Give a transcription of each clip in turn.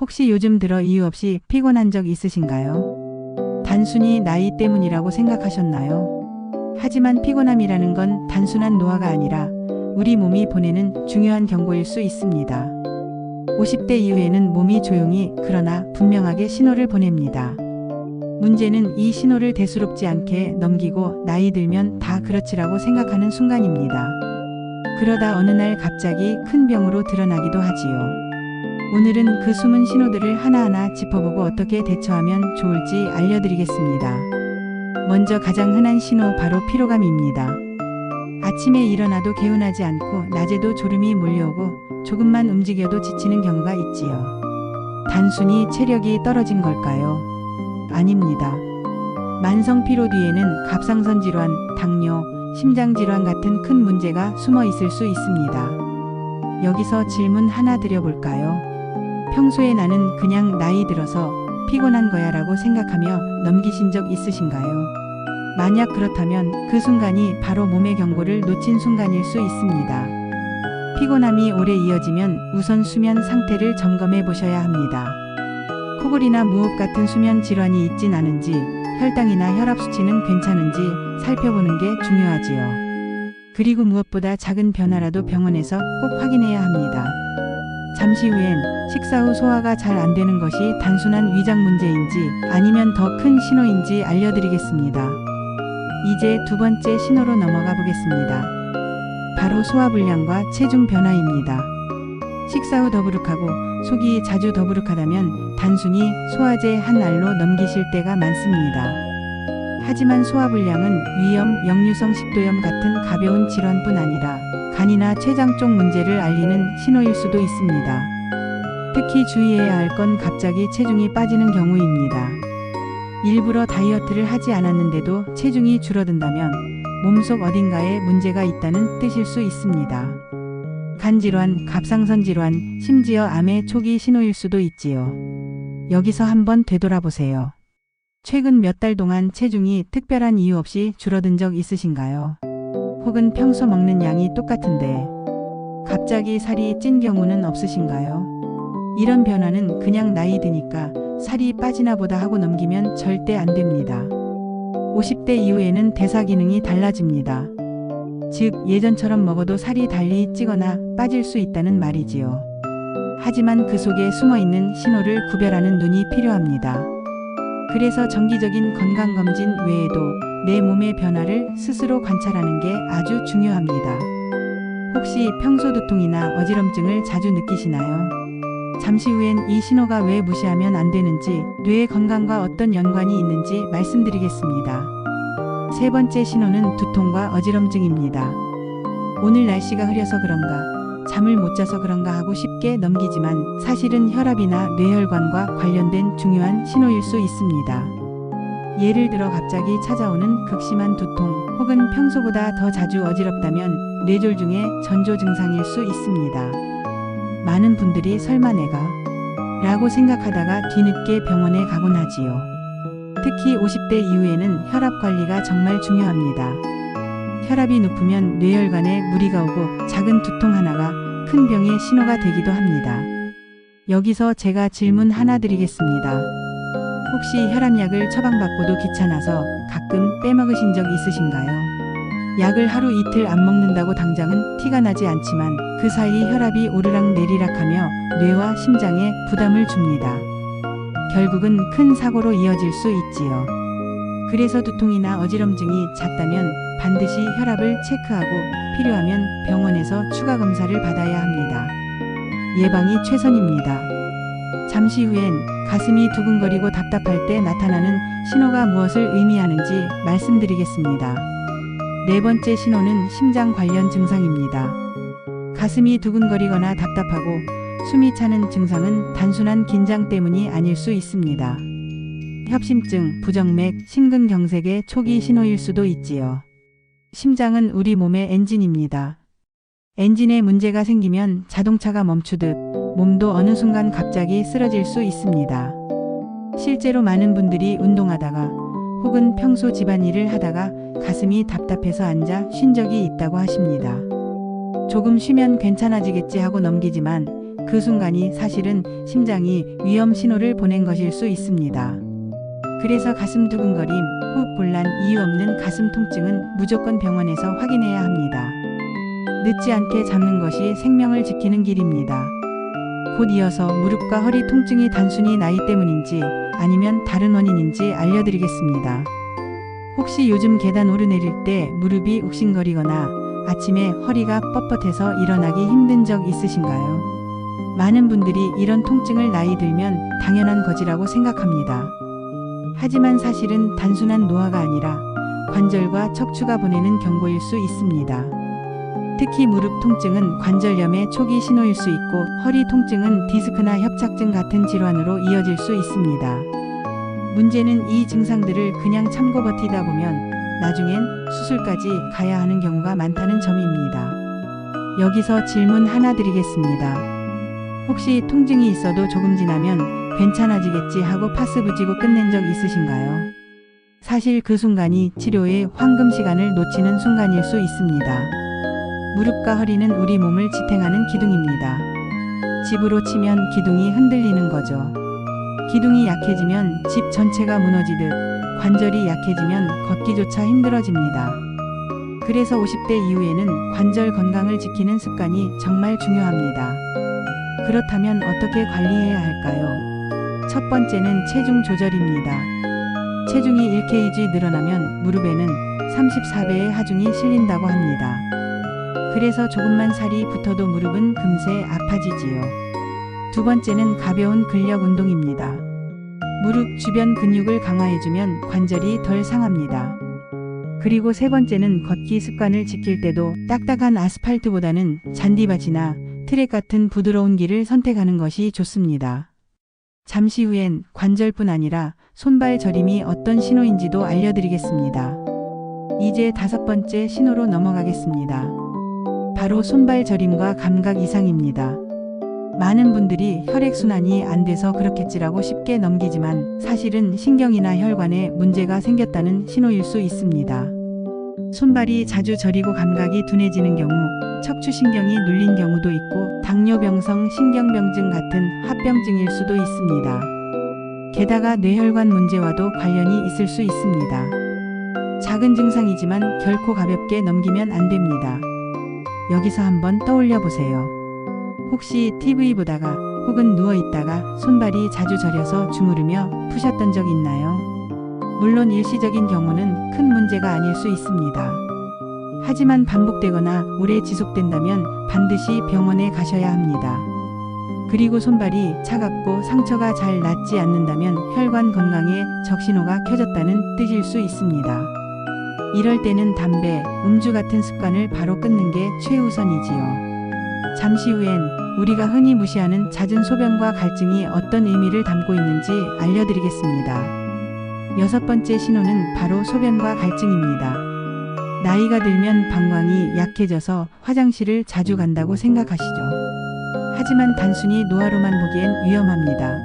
혹시 요즘 들어 이유 없이 피곤한 적 있으신가요? 단순히 나이 때문이라고 생각하셨나요? 하지만 피곤함이라는 건 단순한 노화가 아니라 우리 몸이 보내는 중요한 경고일 수 있습니다. 50대 이후에는 몸이 조용히 그러나 분명하게 신호를 보냅니다. 문제는 이 신호를 대수롭지 않게 넘기고 나이 들면 다 그렇지라고 생각하는 순간입니다. 그러다 어느 날 갑자기 큰 병으로 드러나기도 하지요. 오늘은 그 숨은 신호들을 하나하나 짚어보고 어떻게 대처하면 좋을지 알려드리겠습니다. 먼저 가장 흔한 신호 바로 피로감입니다. 아침에 일어나도 개운하지 않고 낮에도 졸음이 몰려오고 조금만 움직여도 지치는 경우가 있지요. 단순히 체력이 떨어진 걸까요? 아닙니다. 만성 피로 뒤에는 갑상선 질환, 당뇨, 심장 질환 같은 큰 문제가 숨어 있을 수 있습니다. 여기서 질문 하나 드려볼까요? 평소에 나는 그냥 나이 들어서 피곤한 거야 라고 생각하며 넘기신 적 있으신가요? 만약 그렇다면 그 순간이 바로 몸의 경고를 놓친 순간일 수 있습니다. 피곤함이 오래 이어지면 우선 수면 상태를 점검해 보셔야 합니다. 코골이나 무호흡 같은 수면 질환이 있진 않은지, 혈당이나 혈압 수치는 괜찮은지 살펴보는 게 중요하지요. 그리고 무엇보다 작은 변화라도 병원에서 꼭 확인해야 합니다. 잠시 후엔 식사 후 소화가 잘 안 되는 것이 단순한 위장 문제인지 아니면 더 큰 신호인지 알려드리겠습니다. 이제 두 번째 신호로 넘어가 보겠습니다. 바로 소화불량과 체중 변화입니다. 식사 후 더부룩하고 속이 자주 더부룩하다면 단순히 소화제 한 알로 넘기실 때가 많습니다. 하지만 소화불량은 위염, 역류성 식도염 같은 가벼운 질환뿐 아니라 간이나 췌장 쪽 문제를 알리는 신호일 수도 있습니다. 특히 주의해야 할 건 갑자기 체중이 빠지는 경우입니다. 일부러 다이어트를 하지 않았는데도 체중이 줄어든다면 몸속 어딘가에 문제가 있다는 뜻일 수 있습니다. 간 질환, 갑상선 질환, 심지어 암의 초기 신호일 수도 있지요. 여기서 한번 되돌아보세요. 최근 몇 달 동안 체중이 특별한 이유 없이 줄어든 적 있으신가요? 혹은 평소 먹는 양이 똑같은데 갑자기 살이 찐 경우는 없으신가요? 이런 변화는 그냥 나이 드니까 살이 빠지나 보다 하고 넘기면 절대 안 됩니다. 50대 이후에는 대사 기능이 달라집니다. 즉, 예전처럼 먹어도 살이 달리 찌거나 빠질 수 있다는 말이지요. 하지만 그 속에 숨어 있는 신호를 구별하는 눈이 필요합니다. 그래서 정기적인 건강검진 외에도 내 몸의 변화를 스스로 관찰하는 게 아주 중요합니다. 혹시 평소 두통이나 어지럼증을 자주 느끼시나요? 잠시 후엔 이 신호가 왜 무시하면 안 되는지, 뇌의 건강과 어떤 연관이 있는지 말씀드리겠습니다. 세 번째 신호는 두통과 어지럼증입니다. 오늘 날씨가 흐려서 그런가, 잠을 못 자서 그런가 하고 쉽게 넘기지만 사실은 혈압이나 뇌혈관과 관련된 중요한 신호일 수 있습니다. 예를 들어 갑자기 찾아오는 극심한 두통 혹은 평소보다 더 자주 어지럽다면 뇌졸중의 전조 증상일 수 있습니다. 많은 분들이 설마 내가 라고 생각하다가 뒤늦게 병원에 가곤 하지요. 특히 50대 이후에는 혈압 관리가 정말 중요합니다. 혈압이 높으면 뇌혈관에 무리가 오고 작은 두통 하나가 큰 병의 신호가 되기도 합니다. 여기서 제가 질문 하나 드리겠습니다. 혹시 혈압약을 처방받고도 귀찮아서 가끔 빼먹으신 적 있으신가요? 약을 하루 이틀 안 먹는다고 당장은 티가 나지 않지만 그 사이 혈압이 오르락 내리락 하며 뇌와 심장에 부담을 줍니다. 결국은 큰 사고로 이어질 수 있지요. 그래서 두통이나 어지럼증이 잦다면 반드시 혈압을 체크하고 필요하면 병원에서 추가 검사를 받아야 합니다. 예방이 최선입니다. 잠시 후엔 가슴이 두근거리고 답답할 때 나타나는 신호가 무엇을 의미하는지 말씀드리겠습니다. 네 번째 신호는 심장 관련 증상입니다. 가슴이 두근거리거나 답답하고 숨이 차는 증상은 단순한 긴장 때문이 아닐 수 있습니다. 협심증, 부정맥, 심근경색의 초기 신호일 수도 있지요. 심장은 우리 몸의 엔진입니다. 엔진에 문제가 생기면 자동차가 멈추듯 몸도 어느 순간 갑자기 쓰러질 수 있습니다. 실제로 많은 분들이 운동하다가 혹은 평소 집안일을 하다가 가슴이 답답해서 앉아 쉰 적이 있다고 하십니다. 조금 쉬면 괜찮아지겠지 하고 넘기지만 그 순간이 사실은 심장이 위험 신호를 보낸 것일 수 있습니다. 그래서 가슴 두근거림, 호흡 곤란, 이유 없는 가슴 통증은 무조건 병원에서 확인해야 합니다. 늦지 않게 잡는 것이 생명을 지키는 길입니다. 곧 이어서 무릎과 허리 통증이 단순히 나이 때문인지 아니면 다른 원인인지 알려드리겠습니다. 혹시 요즘 계단 오르내릴 때 무릎이 욱신거리거나 아침에 허리가 뻣뻣해서 일어나기 힘든 적 있으신가요? 많은 분들이 이런 통증을 나이 들면 당연한 거지라고 생각합니다. 하지만 사실은 단순한 노화가 아니라 관절과 척추가 보내는 경고일 수 있습니다. 특히 무릎 통증은 관절염의 초기 신호일 수 있고 허리 통증은 디스크나 협착증 같은 질환으로 이어질 수 있습니다. 문제는 이 증상들을 그냥 참고 버티다 보면 나중엔 수술까지 가야 하는 경우가 많다는 점입니다. 여기서 질문 하나 드리겠습니다. 혹시 통증이 있어도 조금 지나면 괜찮아지겠지 하고 파스 붙이고 끝낸 적 있으신가요? 사실 그 순간이 치료의 황금 시간을 놓치는 순간일 수 있습니다. 무릎과 허리는 우리 몸을 지탱하는 기둥입니다. 집으로 치면 기둥이 흔들리는 거죠. 기둥이 약해지면 집 전체가 무너지듯 관절이 약해지면 걷기조차 힘들어집니다. 그래서 50대 이후에는 관절 건강을 지키는 습관이 정말 중요합니다. 그렇다면 어떻게 관리해야 할까요? 첫 번째는 체중 조절입니다. 체중이 1kg 늘어나면 무릎에는 34배의 하중이 실린다고 합니다. 그래서 조금만 살이 붙어도 무릎은 금세 아파지지요. 두 번째는 가벼운 근력 운동입니다. 무릎 주변 근육을 강화해주면 관절이 덜 상합니다. 그리고 세 번째는 걷기 습관을 지킬 때도 딱딱한 아스팔트보다는 잔디밭이나 트랙 같은 부드러운 길을 선택하는 것이 좋습니다. 잠시 후엔 관절뿐 아니라 손발 저림이 어떤 신호인지도 알려드리겠습니다. 이제 다섯 번째 신호로 넘어가겠습니다. 바로 손발 저림과 감각 이상입니다. 많은 분들이 혈액순환이 안 돼서 그렇겠지라고 쉽게 넘기지만 사실은 신경이나 혈관에 문제가 생겼다는 신호일 수 있습니다. 손발이 자주 저리고 감각이 둔해지는 경우 척추신경이 눌린 경우도 있고 당뇨병성 신경병증 같은 합병증일 수도 있습니다. 게다가 뇌혈관 문제와도 관련이 있을 수 있습니다. 작은 증상이지만 결코 가볍게 넘기면 안 됩니다. 여기서 한번 떠올려 보세요. 혹시 TV 보다가 혹은 누워 있다가 손발이 자주 저려서 주무르며 푸셨던 적 있나요? 물론 일시적인 경우는 큰 문제가 아닐 수 있습니다. 하지만 반복되거나 오래 지속된다면 반드시 병원에 가셔야 합니다. 그리고 손발이 차갑고 상처가 잘 낫지 않는다면 혈관 건강에 적신호가 켜졌다는 뜻일 수 있습니다. 이럴 때는 담배, 음주 같은 습관을 바로 끊는 게 최우선이지요. 잠시 후엔 우리가 흔히 무시하는 잦은 소변과 갈증이 어떤 의미를 담고 있는지 알려드리겠습니다. 여섯 번째 신호는 바로 소변과 갈증입니다. 나이가 들면 방광이 약해져서 화장실을 자주 간다고 생각하시죠. 하지만 단순히 노화로만 보기엔 위험합니다.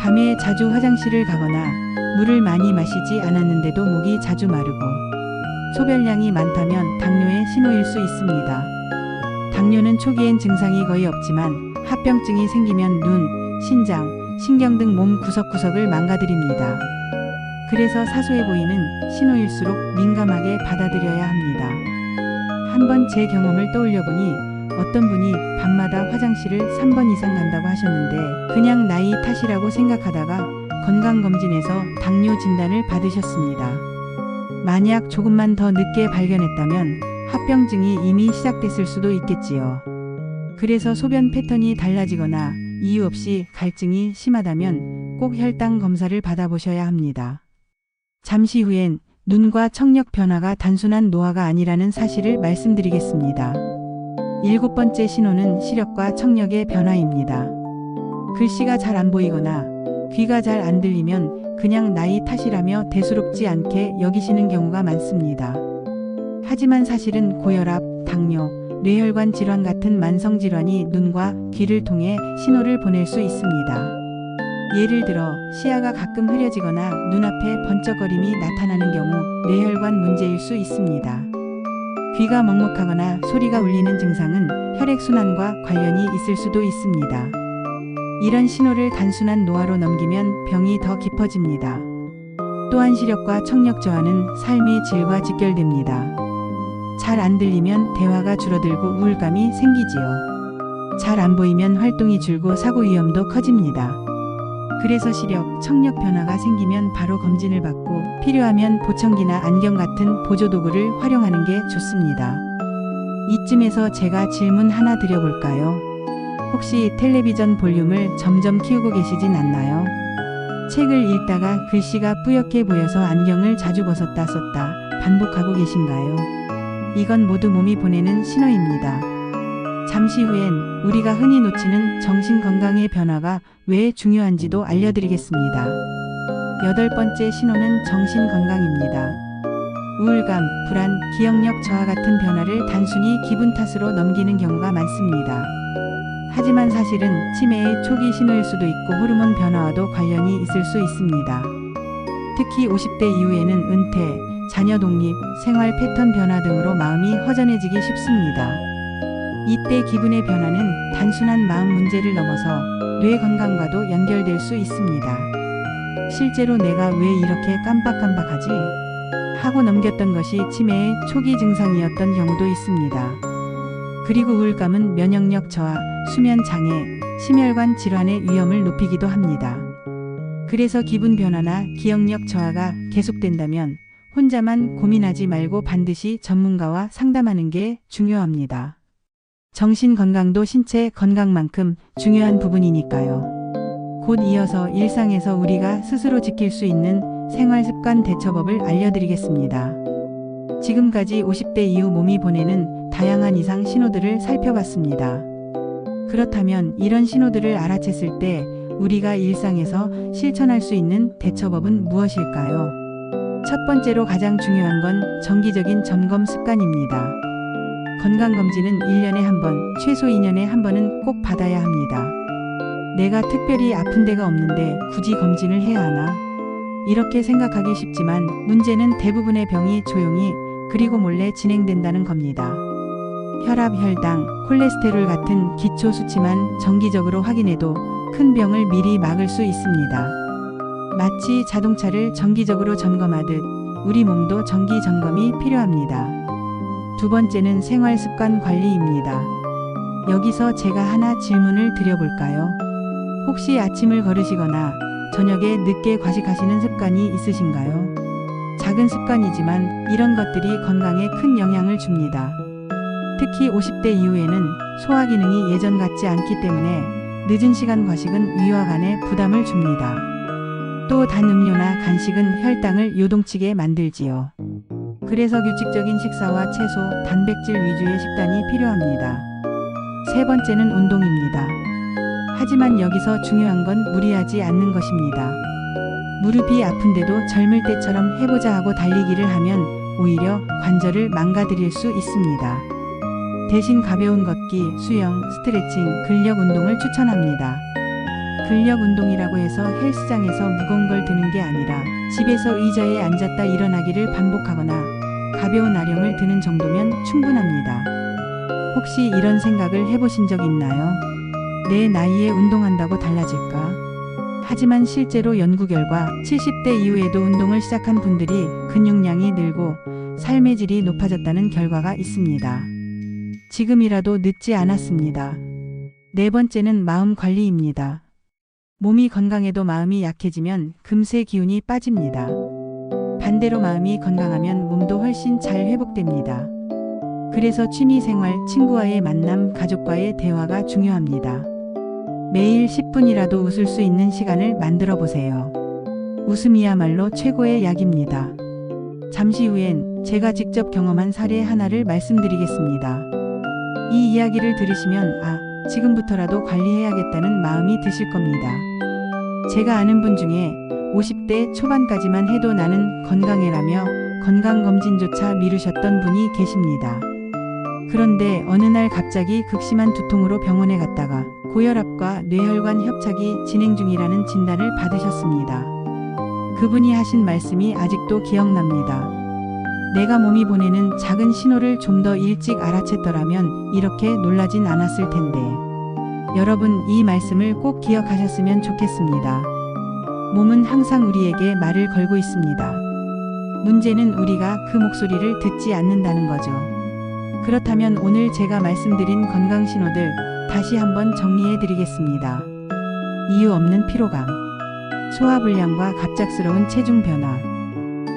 밤에 자주 화장실을 가거나 물을 많이 마시지 않았는데도 목이 자주 마르고 소변량이 많다면 당뇨의 신호일 수 있습니다. 당뇨는 초기엔 증상이 거의 없지만 합병증이 생기면 눈, 신장, 신경 등 몸 구석구석을 망가뜨립니다. 그래서 사소해 보이는 신호일수록 민감하게 받아들여야 합니다. 한번 제 경험을 떠올려 보니 어떤 분이 밤마다 화장실을 3번 이상 간다고 하셨는데 그냥 나이 탓이라고 생각하다가 건강검진에서 당뇨 진단을 받으셨습니다. 만약 조금만 더 늦게 발견했다면 합병증이 이미 시작됐을 수도 있겠지요. 그래서 소변 패턴이 달라지거나 이유 없이 갈증이 심하다면 꼭 혈당 검사를 받아보셔야 합니다. 잠시 후엔 눈과 청력 변화가 단순한 노화가 아니라는 사실을 말씀드리겠습니다. 일곱 번째 신호는 시력과 청력의 변화입니다. 글씨가 잘 안 보이거나 귀가 잘 안 들리면 그냥 나이 탓이라며 대수롭지 않게 여기시는 경우가 많습니다. 하지만 사실은 고혈압, 당뇨, 뇌혈관 질환 같은 만성 질환이 눈과 귀를 통해 신호를 보낼 수 있습니다. 예를 들어 시야가 가끔 흐려지거나 눈앞에 번쩍거림이 나타나는 경우 뇌혈관 문제일 수 있습니다. 귀가 먹먹하거나 소리가 울리는 증상은 혈액순환과 관련이 있을 수도 있습니다. 이런 신호를 단순한 노화로 넘기면 병이 더 깊어집니다. 또한 시력과 청력 저하는 삶의 질과 직결됩니다. 잘 안 들리면 대화가 줄어들고 우울감이 생기지요. 잘 안 보이면 활동이 줄고 사고 위험도 커집니다. 그래서 시력, 청력 변화가 생기면 바로 검진을 받고 필요하면 보청기나 안경 같은 보조도구를 활용하는 게 좋습니다. 이쯤에서 제가 질문 하나 드려볼까요? 혹시 텔레비전 볼륨을 점점 키우고 계시진 않나요? 책을 읽다가 글씨가 뿌옇게 보여서 안경을 자주 벗었다 썼다 반복하고 계신가요? 이건 모두 몸이 보내는 신호입니다. 잠시 후엔 우리가 흔히 놓치는 정신 건강의 변화가 왜 중요한지도 알려드리겠습니다. 여덟 번째 신호는 정신 건강입니다. 우울감, 불안, 기억력 저하 같은 변화를 단순히 기분 탓으로 넘기는 경우가 많습니다. 하지만 사실은 치매의 초기 신호일 수도 있고 호르몬 변화와도 관련이 있을 수 있습니다. 특히 50대 이후에는 은퇴, 자녀 독립, 생활 패턴 변화 등으로 마음이 허전해지기 쉽습니다. 이때 기분의 변화는 단순한 마음 문제를 넘어서 뇌 건강과도 연결될 수 있습니다. 실제로 내가 왜 이렇게 깜빡깜빡하지? 하고 넘겼던 것이 치매의 초기 증상이었던 경우도 있습니다. 그리고 우울감은 면역력 저하, 수면 장애, 심혈관 질환의 위험을 높이기도 합니다. 그래서 기분 변화나 기억력 저하가 계속된다면 혼자만 고민하지 말고 반드시 전문가와 상담하는 게 중요합니다. 정신 건강도 신체 건강만큼 중요한 부분이니까요. 곧 이어서 일상에서 우리가 스스로 지킬 수 있는 생활 습관 대처법을 알려드리겠습니다. 지금까지 50대 이후 몸이 보내는 다양한 이상 신호들을 살펴봤습니다. 그렇다면 이런 신호들을 알아챘을 때 우리가 일상에서 실천할 수 있는 대처법은 무엇일까요? 첫 번째로 가장 중요한 건 정기적인 점검 습관입니다. 건강검진은 1년에 한 번, 최소 2년에 한 번은 꼭 받아야 합니다. 내가 특별히 아픈 데가 없는데 굳이 검진을 해야 하나? 이렇게 생각하기 쉽지만 문제는 대부분의 병이 조용히 그리고 몰래 진행된다는 겁니다. 혈압, 혈당, 콜레스테롤 같은 기초 수치만 정기적으로 확인해도 큰 병을 미리 막을 수 있습니다. 마치 자동차를 정기적으로 점검하듯 우리 몸도 정기 점검이 필요합니다. 두 번째는 생활 습관 관리입니다. 여기서 제가 하나 질문을 드려볼까요? 혹시 아침을 걸으시거나 저녁에 늦게 과식하시는 습관이 있으신가요? 작은 습관이지만 이런 것들이 건강에 큰 영향을 줍니다. 특히 50대 이후에는 소화 기능이 예전 같지 않기 때문에 늦은 시간 과식은 위와 간에 부담을 줍니다. 또 단 음료나 간식은 혈당을 요동치게 만들지요. 그래서 규칙적인 식사와 채소, 단백질 위주의 식단이 필요합니다. 세 번째는 운동입니다. 하지만 여기서 중요한 건 무리하지 않는 것입니다. 무릎이 아픈데도 젊을 때처럼 해보자 하고 달리기를 하면 오히려 관절을 망가뜨릴 수 있습니다. 대신 가벼운 걷기, 수영, 스트레칭, 근력 운동을 추천합니다. 근력 운동이라고 해서 헬스장에서 무거운 걸 드는 게 아니라 집에서 의자에 앉았다 일어나기를 반복하거나 가벼운 아령을 드는 정도면 충분합니다. 혹시 이런 생각을 해보신 적 있나요? 내 나이에 운동한다고 달라질까? 하지만 실제로 연구 결과 70대 이후에도 운동을 시작한 분들이 근육량이 늘고 삶의 질이 높아졌다는 결과가 있습니다. 지금이라도 늦지 않았습니다. 네 번째는 마음 관리입니다. 몸이 건강해도 마음이 약해지면 금세 기운이 빠집니다. 반대로 마음이 건강하면 몸도 훨씬 잘 회복됩니다. 그래서 취미 생활, 친구와의 만남, 가족과의 대화가 중요합니다. 매일 10분이라도 웃을 수 있는 시간을 만들어 보세요. 웃음이야말로 최고의 약입니다. 잠시 후엔 제가 직접 경험한 사례 하나를 말씀드리겠습니다. 이 이야기를 들으시면 아, 지금부터라도 관리해야겠다는 마음이 드실 겁니다. 제가 아는 분 중에 50대 초반까지만 해도 나는 건강해라며 건강검진조차 미루셨던 분이 계십니다. 그런데 어느 날 갑자기 극심한 두통으로 병원에 갔다가 고혈압과 뇌혈관 협착이 진행 중이라는 진단을 받으셨습니다. 그분이 하신 말씀이 아직도 기억납니다. 내가 몸이 보내는 작은 신호를 좀 더 일찍 알아챘더라면 이렇게 놀라진 않았을 텐데. 여러분, 이 말씀을 꼭 기억하셨으면 좋겠습니다. 몸은 항상 우리에게 말을 걸고 있습니다. 문제는 우리가 그 목소리를 듣지 않는다는 거죠. 그렇다면 오늘 제가 말씀드린 건강 신호들 다시 한번 정리해 드리겠습니다. 이유 없는 피로감, 소화불량과 갑작스러운 체중 변화,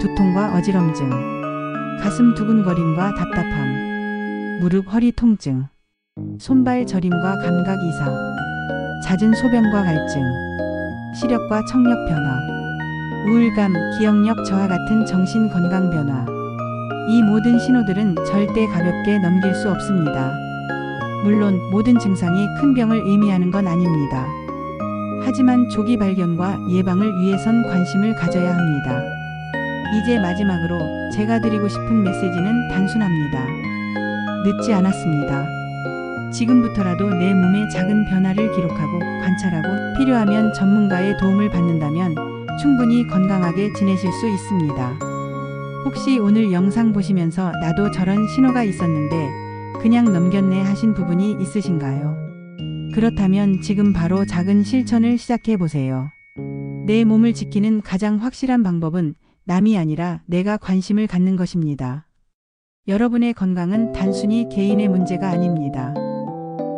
두통과 어지럼증, 가슴 두근거림과 답답함, 무릎 허리 통증, 손발 저림과 감각 이상, 잦은 소변과 갈증, 시력과 청력 변화, 우울감, 기억력 저하 같은 정신 건강 변화. 이 모든 신호들은 절대 가볍게 넘길 수 없습니다. 물론 모든 증상이 큰 병을 의미하는 건 아닙니다. 하지만 조기 발견과 예방을 위해선 관심을 가져야 합니다. 이제 마지막으로 제가 드리고 싶은 메시지는 단순합니다. 늦지 않았습니다. 지금부터라도 내 몸의 작은 변화를 기록하고 관찰하고 필요하면 전문가의 도움을 받는다면 충분히 건강하게 지내실 수 있습니다. 혹시 오늘 영상 보시면서 나도 저런 신호가 있었는데 그냥 넘겼네 하신 부분이 있으신가요? 그렇다면 지금 바로 작은 실천을 시작해 보세요. 내 몸을 지키는 가장 확실한 방법은 남이 아니라 내가 관심을 갖는 것입니다. 여러분의 건강은 단순히 개인의 문제가 아닙니다.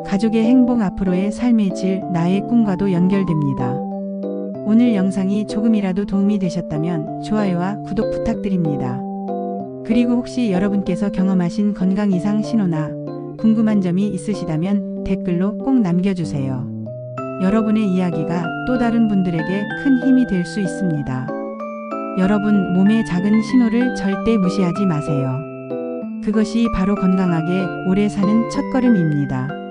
가족의 행복 앞으로의 삶의 질, 나의 꿈과도 연결됩니다. 오늘 영상이 조금이라도 도움이 되셨다면 좋아요와 구독 부탁드립니다. 그리고 혹시 여러분께서 경험하신 건강 이상 신호나 궁금한 점이 있으시다면 댓글로 꼭 남겨주세요. 여러분의 이야기가 또 다른 분들에게 큰 힘이 될 수 있습니다. 여러분 몸의 작은 신호를 절대 무시하지 마세요. 그것이 바로 건강하게 오래 사는 첫걸음입니다.